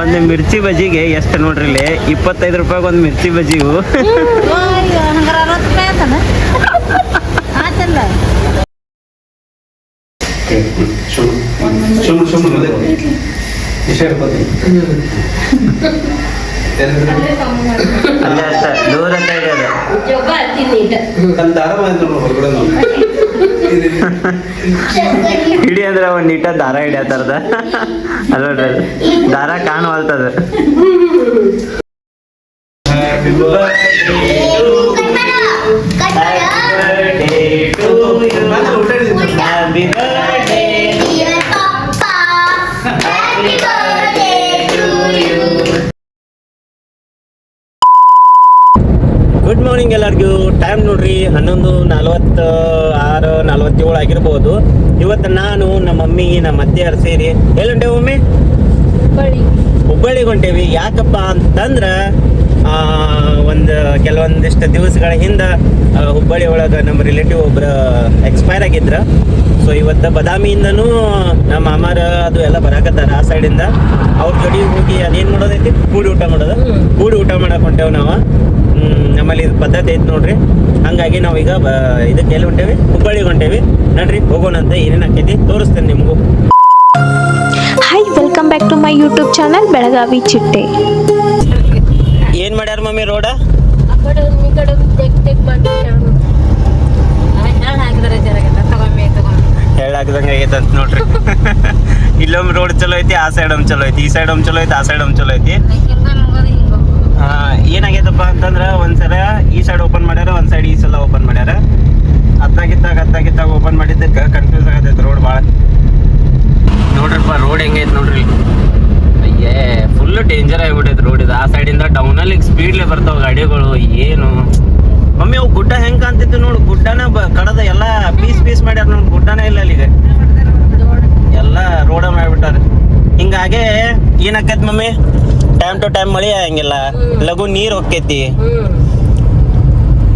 ಒಂದು ಮಿರ್ಚಿ ಬಜ್ಜಿಗೆ ಎಷ್ಟು ನೋಡ್ರಿ ಇಲ್ಲಿ? ಇಪ್ಪತ್ತೈದು ರೂಪಾಯಿಗೆ ಒಂದು ಮಿರ್ಚಿ ಬಜ್ಜಿಗೂ. ದೂರ ಹೊರಗಡೆ ಹಿಡಿ ಅಂದ್ರೆ ಒಂದ್ ನೀಟ ದಾರ ಹಿಡಿಯತ್ತಾರದ ಅದ. ದಾರ ಕಾಣವಲ್ತದ. ಮಾರ್ನಿಂಗ್ ಎಲ್ಲರಿಗೂ ಟೈಮ್ ನೋಡ್ರಿ. ಹನ್ನೊಂದು ನಲ್ವತ್ತ ಆರು ನಲವತ್ತೇಳು ಆಗಿರ್ಬೋದು. ಇವತ್ತು ನಾನು ನಮ್ಮ ಮಮ್ಮಿ ನಮ್ಮ ಅತ್ತೆಯರು ಸೇರಿ. ಎಲ್ಲುಂಟೆ ಮಮ್ಮಿ? ಹುಬ್ಬಳ್ಳಿಗೆ ಹೊಂಟೇವಿ. ಯಾಕಪ್ಪ ಅಂತಂದ್ರ ಒಂದು ಕೆಲವೊಂದಿಷ್ಟು ದಿವಸಗಳ ಹಿಂದೆ ಹುಬ್ಬಳ್ಳಿ ಒಳಗೆ ನಮ್ಮ ರಿಲೇಟಿವ್ ಒಬ್ರು ಎಕ್ಸ್ಪೈರ್ ಆಗಿದ್ರ. ಸೊ ಇವತ್ತು ಬದಾಮಿಯಿಂದನೂ ನಮ್ಮ ಮಾಮಾರ ಅದು ಎಲ್ಲ ಬರಾಕತ್ತಾರ ಆ ಸೈಡಿಂದ ಅವ್ರ ಜೋಡಿ ಹೋಗಿ ಅದೇನು ಮಾಡೋದೈತಿ? ಕೂಡಿ ಊಟ ಮಾಡೋದು? ಕೂಡಿ ಊಟ ಮಾಡಕ್ಕೆ ಹೊಂಟೇವು ನಾವು. ನಮ್ಮಲ್ಲಿ ಇದು ಪದ್ಧತಿ ಐತೆ ನೋಡ್ರಿ. ಹಂಗಾಗಿ ನಾವೀಗ ಬ ಇದಕ್ಕೆ ಎಲ್ಲಿ ಹೊಂಟೇವಿ? ಹುಬ್ಬಳ್ಳಿಗೆ ಹೊಂಟೇವಿ. ನಡ್ರಿ ಹೋಗೋಣಂತೆ ಏನೇನು ಹಾಕೈತಿ ತೋರಿಸ್ತೇನೆ ನಿಮಗೂ. Hi welcome back to my YouTube channel Belagavi ಚಿಟ್ಟೆ ಏನು ಮಾಡ್ಯಾರ ಮಮ್ಮಿ ರೋಡ? ಆಗೈತೆ ಅಂತ ನೋಡ್ರಿ. ಇಲ್ಲೊಮ್ಮೆ ರೋಡ್ ಚಲೋ ಐತಿ ಆ ಸೈಡ್ ಒಮ್ಮೆ ಚಲೋ ಐತಿ ಈ ಸೈಡ್ ಒಮ್ಮೆ ಚಲೋ ಐತಿ ಆ ಸೈಡ್ ಒಮ್ಮೆ ಚಲೋ ಐತಿ. ಅಂತಂದ್ರೆ ಏನಾಗೈತಪ್ಪ ಅಂತಂದ್ರ ಒಂದ್ಸಲ ಈ ಸೈಡ್ ಓಪನ್ ಮಾಡ್ಯಾರ ಒಂದ್ ಸೈಡ್ ಈ ಸಲ ಓಪನ್ ಮಾಡ್ಯಾರ. ಅತ್ತಾಗಿತ್ತಾಗ ಅತ್ತಾಗಿತ್ತಾಗ ಓಪನ್ ಮಾಡಿದ್ದಕ್ಕೆ ಕನ್ಫ್ಯೂಸ್ ಆಗತ್ತೈತೆ ರೋಡ್ ಭಾಳ ನೋಡ್ರಪ್ಪ ರೋಡ್ ಹೆಂಗೈತೆ ನೋಡ್ರಿ. ಅಯ್ಯೇ ಫುಲ್ ಡೇಂಜರ್ ಆಗಿಬಿಟ್ಟೈತೆ ರೋಡ್ ಇದು. ಆ ಸೈಡಿಂದ ಡೌನಲ್ಲಿ ಸ್ಪೀಡ್ಲೆ ಬರ್ತಾವ ಗಾಡಿಗಳು. ಏನು? ಮಮ್ಮಿ ಅವು ಗುಡ್ಡ ಹೆಂಗ್ ಕಾಣ್ತಿತ್ತು ನೋಡು. ಗುಡ್ಡನ ಬ ಕಡದ ಎಲ್ಲ ಪೀಸ್ ಪೀಸ್ ಮಾಡ್ಯಾರ ನೋಡು. ಗುಡ್ಡನೇ ಇಲ್ಲ ಅಲ್ಲಿಗೆ ಎಲ್ಲ ರೋಡ ಮಾಡ್ಬಿಟ್ಟಾರ. ಹಿಂಗಾಗೆ ಏನಾಕೈತೆ ಮಮ್ಮಿ? ಟೈಮ್ ಟು ಟೈಮ್ ಮಳಿ ಆಗಂಗಿಲ್ಲ. ಲಘು ನೀರ್ ಹೊಕ್ಕೈತಿ.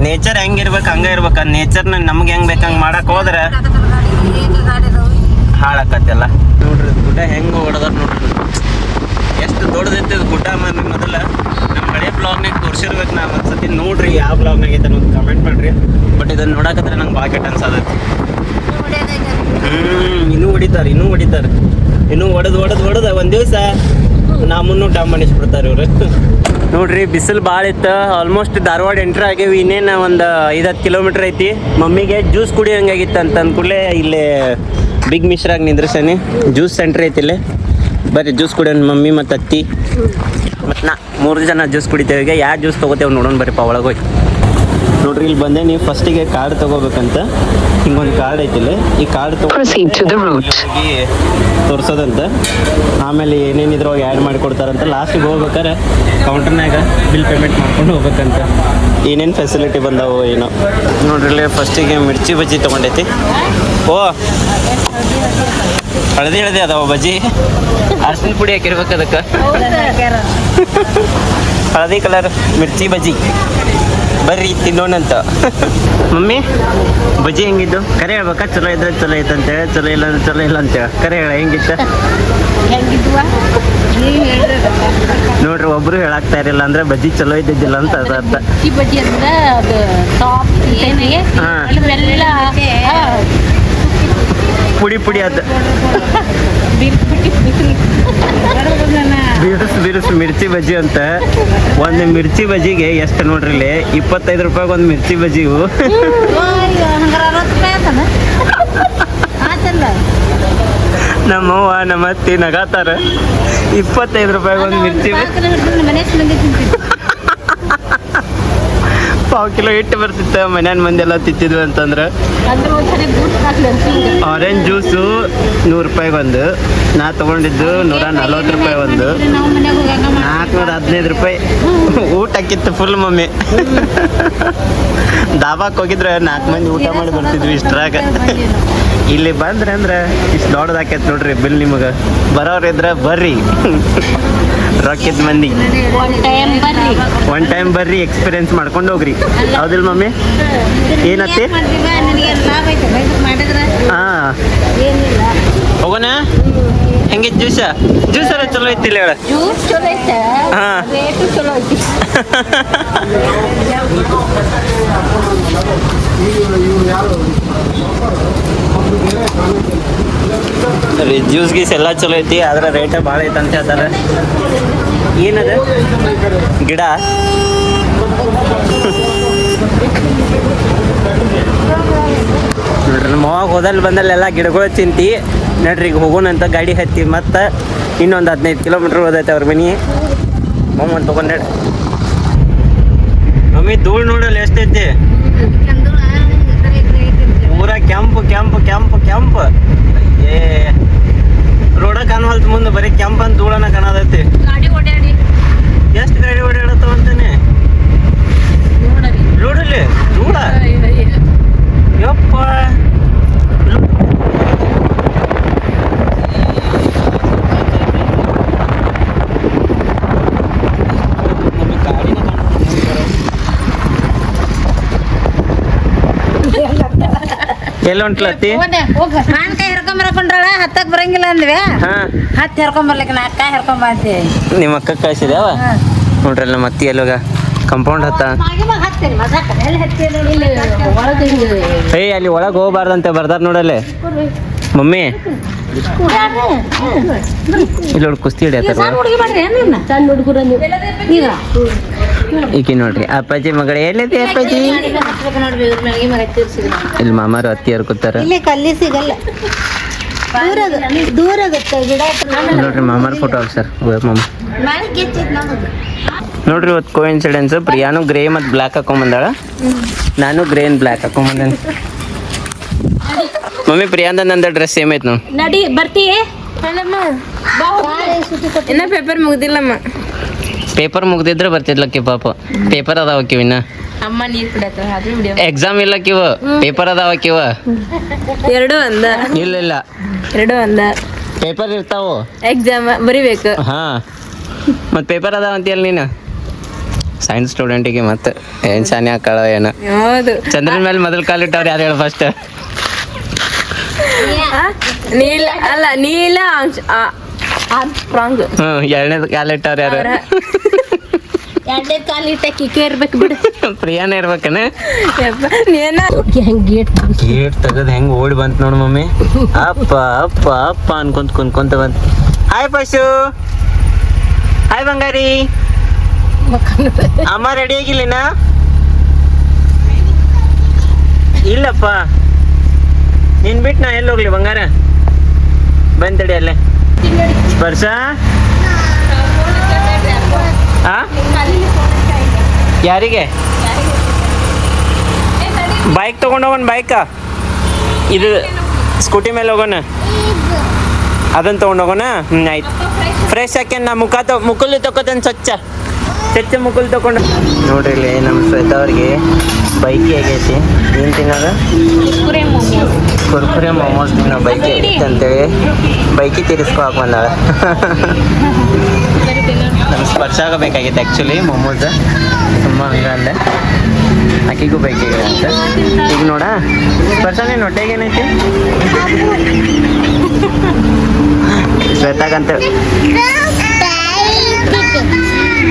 ನೇಚರ್ ಹೆಂಗಿರ್ಬೇಕು ಹಂಗ ಇರ್ಬೇಕ ನೇಚರ್ ನಮ್ಗೆ ಹೆಂಗ್ ಬೇಕಂಗ್ ಮಾಡಕ್ ಹೋದ್ರ ಹಾಳಾಕತ್ತಲ್ಲ. ನೋಡ್ರಿ ಇದ್ ಗುಡ್ಡ ಹೆಂಗ್ ಹೊಡೆದಾರ ನೋಡ್ರಿ. ಎಷ್ಟು ದೊಡ್ಡದೈತಿ ಇದು ಗುಡ್ಡ ಮಮ್ಮಿ ಮೊದಲ. ನಮ್ಮ ಹಳೆ ಬ್ಲಾಗ್ನಾಗ ತೋರಿಸಿರ್ಬೇಕು ನಾ ಒಂದ್ಸತಿ ನೋಡ್ರಿ ಯಾವ ಬ್ಲಾಗ್ನಾಗ ಐತೆ ಅನ್ನೋದು ಕಮೆಂಟ್ ಮಾಡ್ರಿ. ಬಟ್ ಇದನ್ನ ನೋಡಕತ್ರ ನಂಗೆ ಬಾಕೆಟ್ ಕೆಟ್ಟ ಅನ್ಸದೈತಿ ಹ್ಮ್ ಇನ್ನೂ ಹೊಡಿತಾರ ಇನ್ನೂ ಹೊಡಿತಾರ. ಇನ್ನೂ ಹೊಡೆದ್ ಹೊಡೆದ್ ಹೊಡೆದ ಒಂದ್ ದಿವಸ ನಮ್ಮನ್ನು ಡಾಮ್ ಮಾಡಿಸ್ಬಿಡ್ತಾರ ಇವ್ರು. ನೋಡ್ರಿ, ಬಿಸಿಲು ಭಾಳ ಇತ್ತು. ಆಲ್ಮೋಸ್ಟ್ ಧಾರವಾಡ ಎಂಟ್ರ್ ಆಗೇವಿ. ಇನ್ನೇನು ಒಂದು ಐದತ್ತು ಕಿಲೋಮೀಟ್ರ್ ಐತಿ. ಮಮ್ಮಿಗೆ ಜ್ಯೂಸ್ ಕುಡಿಯೋಂಗಾಗಿತ್ತು ಅಂತ ಅಂದ್ಕೂಡ್ಲೆ ಇಲ್ಲಿ ಬಿಗ್ ಮಿಶ್ರಾಗ ನಿಂದ್ರಸನಿ. ಜ್ಯೂಸ್ ಸೆಂಟ್ರ್ ಐತಿ ಇಲ್ಲೇ. ಬರ್ರಿ ಜ್ಯೂಸ್ ಕುಡಿಯೋಣ ಮಮ್ಮಿ ಮತ್ತು ಅತ್ತಿ. ಮತ್ತು ನಾ ಮೂರು ಜನ ಜ್ಯೂಸ್ ಕುಡಿತೇವೆ. ಈಗ ಯಾವ ಜ್ಯೂಸ್ ತೊಗೋತೇವೆ ನೋಡೋಣ ಒಳಗೆ ಹೋಗಿ. ನೋಡ್ರಿ ಇಲ್ಲಿ ಬಂದೆ. ನೀವು ಫಸ್ಟಿಗೆ ಕಾರ್ಡ್ ತಗೋಬೇಕಂತ. ಹಿಂಗೊಂದು ಕಾರ್ಡ್ ಐತಿಲ್ಲ ಈ ಕಾರ್ಡ್ Proceed ತೋರಿಸೋದಂತ. ಆಮೇಲೆ ಏನೇನು ಇದ್ರೊಳಗೆ ಆ್ಯಡ್ ಮಾಡಿ ಕೊಡ್ತಾರಂತ ಲಾಸ್ಟಿಗೆ ಹೋಗ್ಬೇಕಾರೆ ಕೌಂಟರ್ನಾಗ ಬಿಲ್ ಪೇಮೆಂಟ್ ಮಾಡ್ಕೊಂಡು ಹೋಗ್ಬೇಕಂತ. ಏನೇನು ಫೆಸಿಲಿಟಿ ಬಂದಾವು ಏನೋ. ನೋಡ್ರಿ ಇಲ್ಲಿ ಫಸ್ಟಿಗೆ ಮಿರ್ಚಿ ಬಜ್ಜಿ ತೊಗೊಂಡೈತಿ. ಓ! ಹಳದಿ ಹಳದಿ ಅದಾವ ಬಜ್ಜಿ. ಅರ್ಶಿನ ಪುಡಿ ಹಾಕಿರ್ಬೇಕು ಅದಕ್ಕೆ. ಹಳದಿ ಕಲರ್ ಮಿರ್ಚಿ ಬಜ್ಜಿ. ಬರ್ರಿ ತಿನ್ನೋಣಂತ ಮಮ್ಮಿ ಬಜ್ಜಿ ಹೆಂಗಿದ್ದು? ಕರೆ ಹೇಳ್ಬೇಕಾ? ಚಲೋ ಇದ್ರೆ ಚಲೋ ಐತೆ ಅಂತೇಳಿ ಚಲೋ ಇಲ್ಲ ಅಂದ್ರೆ ಚಲೋ ಇಲ್ಲ ಅಂತೇಳಿ ಕರೆ ಹೇಳ ಹೆಂಗಿತ್ತ? ನೋಡ್ರಿ ಒಬ್ರು ಹೇಳಾಕ್ತಾ ಇರಲಿಲ್ಲ ಅಂದ್ರೆ ಬಜ್ಜಿ ಚಲೋ ಇದ್ದಿದ್ದಿಲ್ಲ ಅಂತ ಅರ್ಥ. ಬಜ್ಜಿ ಅಂದ್ರೆ ಅದು ಟಾಪ್ ಪುಡಿ ಪುಡಿ ಅದ. ಬಿರುಸು ಬಿರುಸು ಮಿರ್ಚಿ ಬಜ್ಜಿ ಅಂತ. ಒಂದು ಮಿರ್ಚಿ ಬಜ್ಜಿಗೆ ಎಷ್ಟು ನೋಡ್ರಿ ಇಲ್ಲಿ? ಇಪ್ಪತ್ತೈದು ರೂಪಾಯಿಗೆ ಒಂದು ಮಿರ್ಚಿ ಬಜ್ಜಿ ನಮ್ಮವ್ವ ನಮ್ಮ ಅತ್ತಿ ನಗಾತಾರ. ಇಪ್ಪತ್ತೈದು ರೂಪಾಯಿಗೆ ಒಂದು ಮಿರ್ಚಿ ಪಾವು ಕಿಲೋ ಇಟ್ಟು ಬರ್ತಿತ್ತು. ಮನ್ಯಾನ ಮಂದಿ ಎಲ್ಲ ತಿಂತಿದ್ವಿ ಅಂತಂದ್ರೆ. ಆರೆಂಜ್ ಜ್ಯೂಸು ನೂರು ರೂಪಾಯಿ ಒಂದು. ನಾ ತಗೊಂಡಿದ್ದು ನೂರ ನಲ್ವತ್ತು ರೂಪಾಯಿ ಒಂದು. ನಾಲ್ಕುನೂರ ಹದಿನೈದು ರೂಪಾಯಿ. ಊಟಕ್ಕಿತ್ತು ಫುಲ್ ಮಮ್ಮಿ. ದಾಬಾಕ್ ಹೋಗಿದ್ರೆ ನಾಲ್ಕು ಮಂದಿ ಊಟ ಮಾಡಿ ಬರ್ತಿದ್ವಿ ಇಷ್ಟ್ರಾಗ. ಇಲ್ಲಿ ಬಂದ್ರೆ ಅಂದ್ರೆ ಇಷ್ಟು ದೊಡ್ಡದಾಕೈತೆ ನೋಡ್ರಿ ಬಿಲ್ ನಿಮಗೆ. ಬರೋರಿದ್ರೆ ಬರ್ರಿ. ರೊಕ್ಕಿದ್ ಮಂದಿ. ಒನ್ ಟೈಮ್ ಬರ್ರಿ. ಎಕ್ಸ್ಪೀರಿಯನ್ಸ್ ಮಾಡ್ಕೊಂಡು ಹೋಗ್ರಿ. ಹೌದಿಲ್ಲ ಮಮ್ಮಿ? ಏನತ್ತೆ? ಹಾ. ಹೋಗೋಣ? ಹೆಂಗೆ ಜ್ಯೂಸ ಜ್ಯೂಸರ ಚಲೋ ಐತಿಲ್ಲ ಹೇಳ. ಜ್ಯೂಸ್ ಹಾ. ಜ್ಯೂಸ್ ಗೀಸ್ ಎಲ್ಲ ಚಲೋ ಐತಿ ಆದ್ರೆ ರೇಟ್ ಭಾಳ ಐತೆ ಅಂತ ಹೇಳ್ತಾರೆ. ಏನದ? ಗಿಡ. ನೋಡ್ರಿ ನಮ್ಮ ಅವಾಗ ಹೋದಲ್ಲಿ ಬಂದಲ್ಲೆಲ್ಲ ಗಿಡಗಳು ತಿಂತಿ. ನೋಡ್ರಿ, ಈಗ ಹೋಗೋಣಂತ ಗಾಡಿ ಹತ್ತಿ ಮತ್ತೆ ಇನ್ನೊಂದು ಹದಿನೈದು ಕಿಲೋಮೀಟ್ರ್ ಹೋದೈತೆ ಅವ್ರ ಮನೆ. ಮೊಮ್ಮನ್ ತಗೊಂಡ್ ಮಮ್ಮಿ, ಧೂಳ್ ನೋಡಲ್ಲ ಎಷ್ಟೈತಿ? ಪೂರ ಕೆಂಪು ಕೆಂಪು ಕೆಂಪು ಕೆಂಪು. ಏ, ರೋಡ ಕಾಣವಲ್ತು ಮುಂದೆ ಬರೀ ಕೆಂಪು ಅಂತ ಧೂಳನ ಕಾಣತೈತಿ ಗಾಡಿ ಓಡಾಡಿ ಎಷ್ಟು ಗಾಡಿ ಓಡಾಡತ್ತವ ಅಂತಾನೆ ನೋಡರಿ ನೋಡಲಿ ಧೂಳ ಯಪ್ಪ ಎಲ್ಲ ಹೊಂಟ್ಲತ್ತಿ? ಕಾಣ್ಕಾಯಿ ಹಿಡ್ಕೊಂಡ್ ಬರಕೊಂಡ್ರಳ ಹತ್ತಕ್ ಬರಂಗಿಲ್ಲ ಅಂದ್ವಿ. ಹಾ. ಹತ್ತಿ ಹಿಡ್ಕೊಂಡ್ ಬರ್ಲಿಕ್ಕೆ ನಾ ಕಾಯಿ ಹಿಡ್ಕೊಂಡ್ ಬಂದಿ ನಿಮ್ಮ ಅಕ್ಕ ಕಳ್ಸಿದ್ಯಾವ? ನೋಡ್ರಿ ನಮ್ಮ ಅತ್ತಿ ಎಲ್ಲೋಗ? ಕಂಪೌಂಡ್ ಹತ್ತ. ಏಯ್ ಅಲ್ಲಿ ಒಳಗೆ ಹೋಗ್ಬಾರ್ದಂತೆ ಬರ್ದಾರ ನೋಡಲ್ಲೇ ಮಮ್ಮಿ. ಇಲ್ಲಿ ನೋಡಿ ಕುಸ್ತಿ ಹಿಡಿಯತ್ತಾರ. ಈಕಿ ನೋಡ್ರಿ ಅಪ್ಪಾಜಿ ಮಗಳ ಎಲ್ಲಿದೆ ಅಪ್ಪಾಜಿ? ಇಲ್ಲಿ ಮಾಮಾರು ಅತ್ತಿಯರು ಕೂತಾರ. ಇಲ್ಲಿ ಕಲ್ಲಿ ಸಿಗಲ್ಲ. ದೂರ ದೂರ ಆಗುತ್ತೆ ಗಿಡ ನೋಡ್ರಿ ಮಾಮಾರ್ ಫೋಟೋ ಸರ್ ಮಾಮ. ನೋಡ್ರಿ ಇವತ್ತು ಕೋ ಇನ್ಸಿಡೆನ್ಸ್ ಪ್ರಿಯಾನು ಗ್ರೇ ಮತ್ತು ಬ್ಲ್ಯಾಕ್ ಹಾಕೊಂಬಂದಾಳ. ನಾನು ಗ್ರೇ ಅಂಡ್ ಬ್ಲ್ಯಾಕ್ ಹಾಕೊಂಬಂದೇನೆ. ಮಮ್ಮಿ ಪ್ರಿಯಾಂದ ನಂದ ಡ್ರೆಸ್ ಸೇಮ್ ಐತ್ ನೋಡಿ. ನಡಿ ಬರ್ತೀಯ? ಇನ್ನ ಪೇಪರ್ ಮುಗ್ದಿಲ್ಲಮ್ಮ. ಪೇಪರ್ ಮುಗ್ದಿದ್ರೆ ಬರ್ತಿದ್ಲಕ್ಕಿ ಪಾಪ. ಪೇಪರ್ ಅದಾವ ಕಿವಿನ ಇನ್ನ. ಅಮ್ಮ ನೀರ್ ಕುಡಿಯತ್ತ ಆದ್ರೂ ವಿಡಿಯೋ ಎಕ್ಸಾಮ್ ಇಲ್ಲ ಕಿವ ಪೇಪರ್ ಅದಾವ ಕಿವ ಎರಡು ಅಂದ ಇಲ್ಲ ಇಲ್ಲ. ಎರಡು ಅಂದ ಪೇಪರ್ ಇರ್ತಾವ. ಎಕ್ಸಾಮ್ ಬರಿಬೇಕು. ಹಾ. ಮತ್ ಪೇಪರ್ ಅದಾವ ಅಂತೀಯಲ್ಲ ನೀನು? ಸೈನ್ಸ್ ಸ್ಟೂಡೆಂಟಿಗೆ ಮತ್ತೆ. ಏನ್ ಶಾನೆ ಹಾಕಳ ಏನು. ಹೌದು. ಚಂದ್ರನ ಮೇಲೆ ಮೊದಲು ಕಾಲಿಟ್ಟವ್ರು ಯಾರು ಹೇಳು ಫಸ್ಟ್ ನೀಲ ಅಲ್ಲ ನೀಲ ಸ್ಟ್ರಾಂಗ್ ಹ್ಞೂ ಎರಡನೇದು ಕಾಲಿಟ್ಟವ್ರು ಯಾರು? ಎರಡನೇ ಕಾಲು ಇಟ್ಟ ಕಿಕ್ಕೆ ಇರ್ಬೇಕು ಬಿಡು. ಪ್ರಿಯಾನ ಇರ್ಬೇಕನ? ಏನ ಹೆಂಗ್ ಗೇಟ್ ಗೇಟ್ ತೆಗದ್ ಹೆಂಗ್ ಓಡಿ ಬಂತ ನೋಡು ಮಮ್ಮಿ. ಅಪ್ಪ ಅಪ್ಪ ಅಪ್ಪ ಅನ್ಕೊಂತ ಕುನ್ಕೊಂತ ಬಂತು ಹಾಯ್ ಪಶು. ಹಾಯ್ ಬಂಗಾರಿ. ಅಮ್ಮ ರೆಡಿ ಆಗಿಲ್ಲಿನ ಇಲ್ಲಪ್ಪ. ನೀನ್ ಬಿಟ್ಟು ನಾ ಎಲ್ಲಿ ಹೋಗ್ಲಿ ಬಂಗಾರ? ಬಂತಡಿ ಅಲ್ಲೇ. ಸ್ಪರ್ಶ? ಯಾರಿಗೆ? ಬೈಕ್ ತಗೊಂಡೋಗೋಣ ಬೈಕ ಇದು ಸ್ಕೂಟಿ ಮೇಲೆ ಹೋಗೋಣ. ಅದನ್ನ ಹೋಗೋಣ? ಹ್ಞೂ ಆಯ್ತು. ಫ್ರೆಶ್ ಹಾಕಿ ನಾ ಮುಖ ತೊ ಮುಕುಲ್ ತಗೋತೇನೆ ಸ್ವಚ್ಛ. ಸ್ವಚ್ಛ ಮುಕುಲ್ ತಗೊಂಡು ನೋಡ್ರಿ ನಮ್ಮ ಶ್ವೇತಾ ಅವ್ರಿಗೆ ಬೈಕ್ ಹೇಗೈತಿ? ಏನು ತಿನ್ನೋದು? ಕುರ್ಕುರೆ ಮೊಮೋಸ್ ತಿನ್ನೋ ಬೈಕ್ ಅಂತೇಳಿ. ಬೈಕಿ ಹಾಕ್ ಬಂದಾಳ. ನಮ್ಗೆ ಸ್ಪರ್ಶ ಆಗಬೇಕಾಗಿತ್ತು ಆ್ಯಕ್ಚುಲಿ ಮೊಮೋಸ್ ತುಂಬ ಹಂಗ ಅಂದೆ. ಆಕಿಗೂ ಬೈಕಿಗೆ ಅಂತ ಈಗ ನೋಡ ಸ್ಪರ್ಶ ನೀನು ಹೊಟ್ಟೆಗೆ ಏನೈತಿ? ಶ್ವೇತಾಗಂತ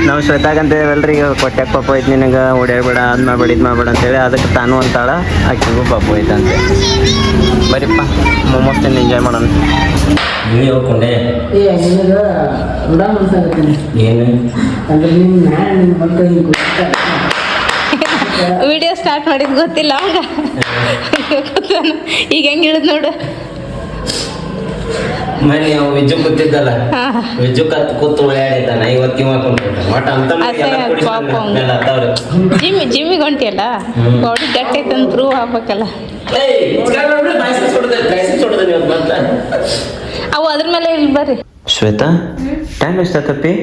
ನಾವು ಶ್ವೇತಾಗಂತೇವಲ್ರಿ ಈಗ ಕೊಟ್ಟಾಗ ಪಾಪ ಐತಿ ನಿನಗೆ ಓಡಾಡ್ಬೇಡ ಅದ್ ಮಾಡ್ಬೇಡ ಇದು ಮಾಡ್ಬೇಡ ಅಂತೇಳಿ ಅದಕ್ಕೆ ತಾನು ಅಂತಾಳ ಆಕೆಗೂ ಪಾಪ ಐತಂತೆ ಬರೀಪ್ಪ ಮೋಮೋಸ್ ತಿಂದು ಎಂಜಾಯ್ ಮಾಡೋಣ. ನೀ ಹೋಗ್ಕೊಂಡೆ ಏನು? ವಿಡಿಯೋ ಸ್ಟಾರ್ಟ್ ಮಾಡಿದ್ ಗೊತ್ತಿಲ್ಲ ಅವಾಗ. ಈಗ ಹೆಂಗೆ ಇಳಿದ್ ನೋಡು. ಮನೆ ಅವ ವಿಜ್ಜು ಕೂತಿದ್ದಲ್ಲ. ವಿಜ್ಜು ಕತ್ ಕೂತು ಓಡಾಡಿದ್ದಾನ ಇವತ್ತು ಇವ ಕೊಂಡ್ಬಿಟ್ಟ ಒಟ್ಟು ಅಂತ ಜಿಮ್ಮಿಗೆ ಹೊಂಟಿಯಲ್ಲ? ಹ್ಮ್. ಬಾಡಿ ಗಟ್ಟಿ ಐತಂತ ಪ್ರೂವ್ ಆಗ್ಬೇಕಲ್ಲ. ಅವು ಅದ್ರ ಮೇಲೆ ಇಲ್ಲಿ ಬರ್ರಿ. ಶ್ವೇತಾ ಟೈಮ್ ಎಷ್ಟಾತಪ್ಪಿ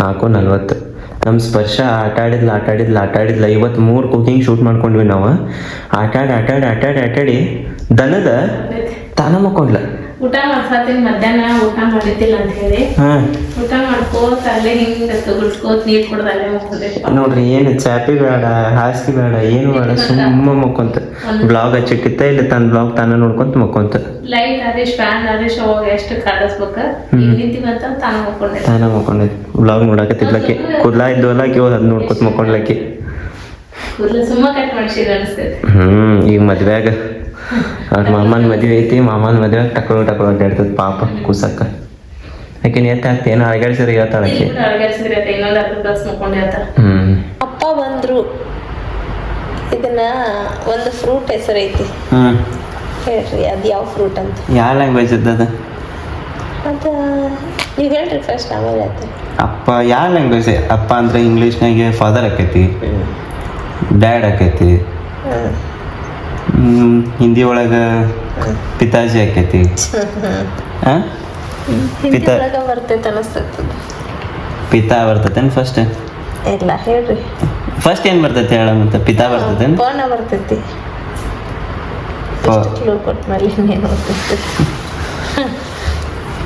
ನಾಲ್ಕು ನಲ್ವತ್ತು. ನಮ್ಮ ಸ್ಪರ್ಶ ಆಟ ಆಡಿದ್ಲ ಆಟ ಆಡಿದ್ಲ ಆಟ ಆಡಿದ್ಲ. ಇವತ್ತು ಮೂರು ಕುಕಿಂಗ್ ಶೂಟ್ ಮಾಡ್ಕೊಂಡ್ವಿ ನಾವು. ಆಟ ಆಡಿ ಆಟಾಡಿ ಆಟಾಡಿ ಆಟ ಆಡಿ ಆಟ ಆಡಿ. ದನದ? ತಾನ ಮಕ್ಕೊಂಡ್ಲ. ಊಟ ಮಾಡ್ಸಾತೀನಿ ಮಧ್ಯಾಹ್ನ ಊಟ ಮಾಡಿದ್ದಿಲ್ಲ ಅಂತ ಹೇಳಿ. ಹಾಂ. ಊಟ ಮಾಡ್ಕೋತ ಅಲ್ಲೇ ಹಿಂಗ ತಗೊಳ್ಸ್ಕೋತ ನೀರು ಕುಡ್ದ ಅಲ್ಲೇ ಹೋಗ್ತದೆ ನೋಡ್ರಿ ಏನು ಚಾಪಿ ಬೇಡ ಹಾಸಿಗೆ ಬೇಡ ಏನು ಬೇಡ ಸುಮ್ಮ ಮಕ್ಕೊಂತ. ಬ್ಲಾಗ್ ಹಚ್ಚಿಟ್ಟಿತ್ತ ಇಲ್ಲ ತನ್ನ ಬ್ಲಾಗ್ ತಾನ ನೋಡ್ಕೊಂತ ಮಕ್ಕೊಂತ. ಲೈಟ್ ಹರೀಶ್ ಫ್ಯಾನ್ ಹರೀಶ್ ಅವಾಗ ಎಷ್ಟು ಕಾಡಿಸ್ಬೇಕ? ನಿಂತಿವಂತ ತಾನ ಮಕ್ಕೊಂಡೆ. ತಾನ ಮಕ್ಕೊಂಡೆ. ಬ್ಲಾಗ್ ನೋಡಕತ್ತಿದ್ಲಕ್ಕೆ. ಕೂದ್ಲಾ ಇದ್ವಲ್ಲ ಆಕಿ ಹೋದ್ ಅದ್ ನೋಡ್ಕೊತ ಮಕ್ಕೊಂಡ್ಲಕ್ಕೆ. ಸುಮ್ಮ ಕಟ್ ಮಾಡ್ಸಿದ ಅನಿಸ್ತೈತೆ. ಹ್ಮ್ ಈಗ ಮದ್ವ್ಯಾಗ ಅವ್ರ ಮಾಮನ ಮದ್ವೆ ಐತಿ ಮಾಮನ ಮದುವೆ ಟಕಳು ಟಕ್ಳು ಅಡ್ಡಾಡ್ತದ ಪಾಪ ಕೂಸಕ್ಕ. ಆಕಿನ ಎತ್ತ ಆಗ್ತಿ ಏನೋ ಅಳಗಾಡ್ಸಿದ್ರೆ ಹೇಳ್ತಾಳ ಆಕಿ. ಅಪ್ಪ ಬಂದ್ರು. ಇದನ್ನ ಒಂದು ಫ್ರೂಟ್ ಹೆಸರೈತಿ ಹ್ಮ್. ಹೇಳ್ರಿ ಅದು ಯಾವ ಫ್ರೂಟ್ ಅಂತ. ಯಾವ ಲ್ಯಾಂಗ್ವೇಜ್ ಅದು? ಅದು ನೀವು ಹೇಳ್ರಿ ಫಸ್ಟ್ ಆಮೇಲೆ ಅಪ್ಪ ಯಾವ ಲ್ಯಾಂಗ್ವೇಜ್ ಅಪ್ಪ ಅಂದ್ರೆ ಇಂಗ್ಲೀಷ್ನಾಗೆ ಫಾದರ್ ಆಕೈತಿ ಡ್ಯಾಡ್ ಆಕೈತಿ. ಹ್ಮ್, ಹಿಂದಿ ಒಳಗ ಪಿತಾಜಿ ಆಕೈತಿ. ಪಿತ- ಬರ್ತೈತೆ ಅನಿಸ್ತೈತಿ ಪಿತಾ ಬರ್ತೈತೇನ್ ಫಸ್ಟ್ ಇಲ್ಲ ಹೇಳ್ರಿ. ಫಸ್ಟ್ ಏನ್ ಬರ್ತೈತಿ ಹೇಳ ಮತ್ತೆ? ಪಿತಾ ಬರ್ತೈತಿ. ಇನ್ನೇನು ಬರ್ತೈತಿ.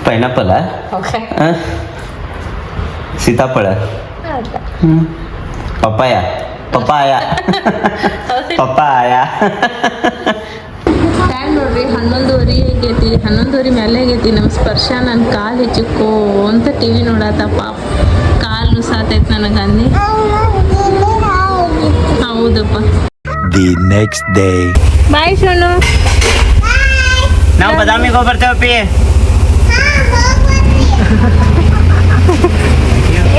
ಪೈನಾಪಲ ಸೀತಾಫಳ ಪಪ್ಪಾಯ? ಪಪ್ಪಾಯ ಪಪ್ಪಾಯ ಟೈಮ್ ನೋಡ್ರಿ ಹನ್ನೊಂದುವರೆ ಆಗೈತಿ ಹನ್ನೊಂದುವರೆ ಮೇಲೆ ಆಗೈತಿ ನಮ್ಮ ಸ್ಪರ್ಶ ನನ್ನ ಕಾಲು ಹೆಚ್ಚಿಕೋ ಅಂತ ಟಿ ವಿ ನೋಡತ್ತಪ್ಪ. ಕಾಲು ನುಸಾತೈತೆ ನನಗೆ ಅಂದು. ಹೌದಪ್ಪ. The next day bye Sonu. ನಾವು ಬದಾಮಿಗೆ ಹೋಗಿ ಬರ್ತೇವಪ್ಪಿ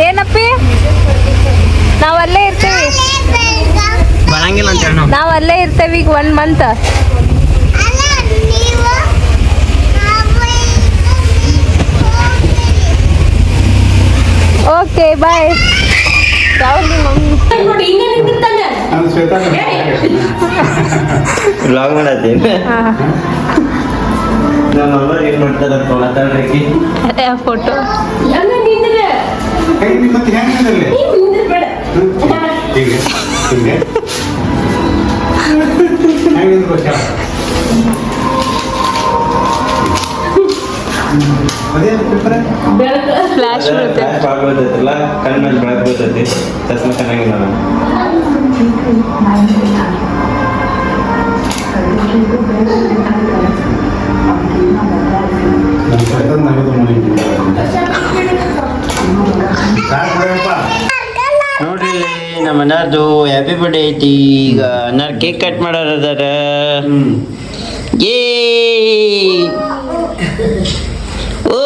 ಏನಪ್ಪಿ ನಾವು ಅಲ್ಲೇ ಇರ್ತೇವಿ ಬರಂಗಿಲ್ಲ ಅಂತ ಹೇಳಿ ನಾವು ನಾವು ಇರ್ತೇವಿ ಈಗ one month okay bye blog ಮಾಡತ್ತೀನಿ. Photo flash ಬರುತ್ತೆ ಫ್ಲಾಶ್ ಬರ್ತೈತಲ್ಲ ಕಣ್ಣ ಮೇಲೆ ಬೆಳಕ್ ಬರ್ತೈತಿ ಚಸ್ಮ ಚೆನ್ನಾಗಿಲ್ಲ ನಾನು ನೋಡ್ರಿ ಇಲ್ಲಿ ನಮ್ಮ ಅಣ್ಣಾರ್ದು ಹ್ಯಾಪಿ ಬರ್ಡೇ ಐತಿ. ಈಗ ಅನ್ನಾರ್ ಕೇಕ್ ಕಟ್ ಮಾಡೋರದಾರ. ಏ. ಓ.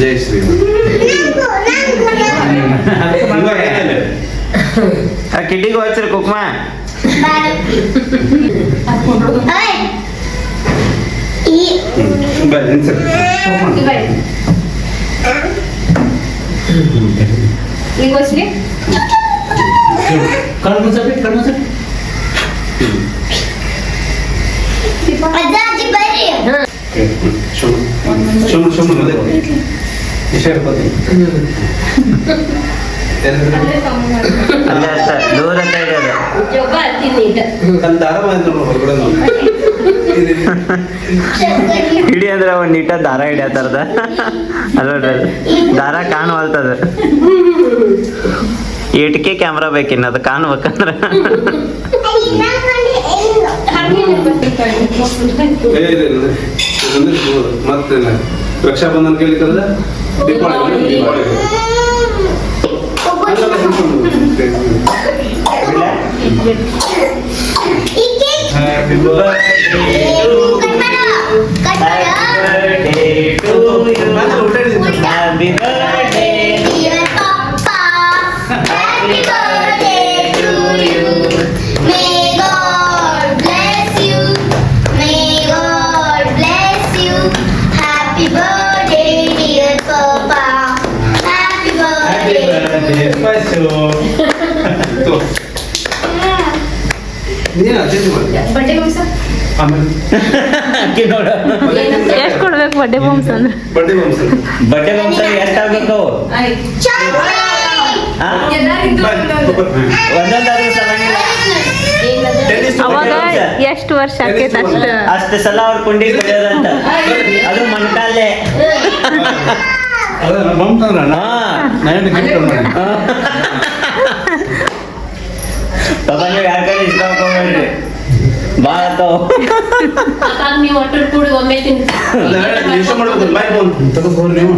ಜೈ ಶ್ರೀ ಕಿಡ್ಡಿಗೆ ಹಚ್ಚ್ರಿ ಕುಕ್ಮ. ಬರ್ರಿ ಸರ್ ಸುಮ್ಮ ಸುಮ್ಮ ವಿಷಯ ಅಲ್ಲೇ ಅಷ್ಟ ದೂರ ಸೈಡ್ ಅದು ನನ್ನ ದಾರ ಬಂದು ಹೊರಗಡೆ ಹಿಡಿ ಅಂದ್ರೆ ಒಂದು ನೀಟ ದಾರ ಹಿಡಿಯತ್ತಾರದ ಅಲ್ಲ. ದಾರ ಕಾಣುವಲ್ತದ. ಏಟಿಕೆ ಕ್ಯಾಮ್ರಾ ಬೇಕಿನ್ನ ಅದು ಕಾಣ್ಬೇಕಂದ್ರ ಮತ್ತೆ Rakshabandhan ಕೇಳಿಕಂದ್ರೆ Deepavali. Deepavali happy happy birthday. Birthday ನೀನು ಚೇಂಜ್ ಮಾಡಿ ಬಡ್ಡೆ ಬಂಸ ಆಮೇಲೆ ಅಕ್ಕಿ ಎಷ್ಟು ಕೊಡ್ಬೇಕು ಬಡ್ಡೆ ಬಾಂಬ್ಸ್ ಅಂದ್ರೆ ಬಡ್ಡೆ ಬಂಸ ಬಡ್ಡೆ ಬಂಸ ಎಷ್ಟಾಗಬೇಕು ಅವಾಗ. ಎಷ್ಟು ವರ್ಷ ಆಕೈತೆ ಅಷ್ಟು ಅಷ್ಟು ಸಲ ಅವ್ರ ಕುಂಡಿ ಕೊಡೋದಂತ ಅದು ಮಣ್ಕಾಲೆ ಅದ ಬಂತಂದ್ರ ಹಾ. ನಾನು ಗಿಫ್ಟ್ ಮಾಡಿ. ಪಾಪ ನೀವು ಯಾರ ಕಡೆ ಇಷ್ಟ ಹಾಕೋಬೇಡ್ರಿ ಭಾಳ ಆತಾವ ನೀವು ಒಟ್ಟು ಕೂಡಿ ಒಮ್ಮೆ ತಿಂತ ಬಾಯ್ ನೀವು.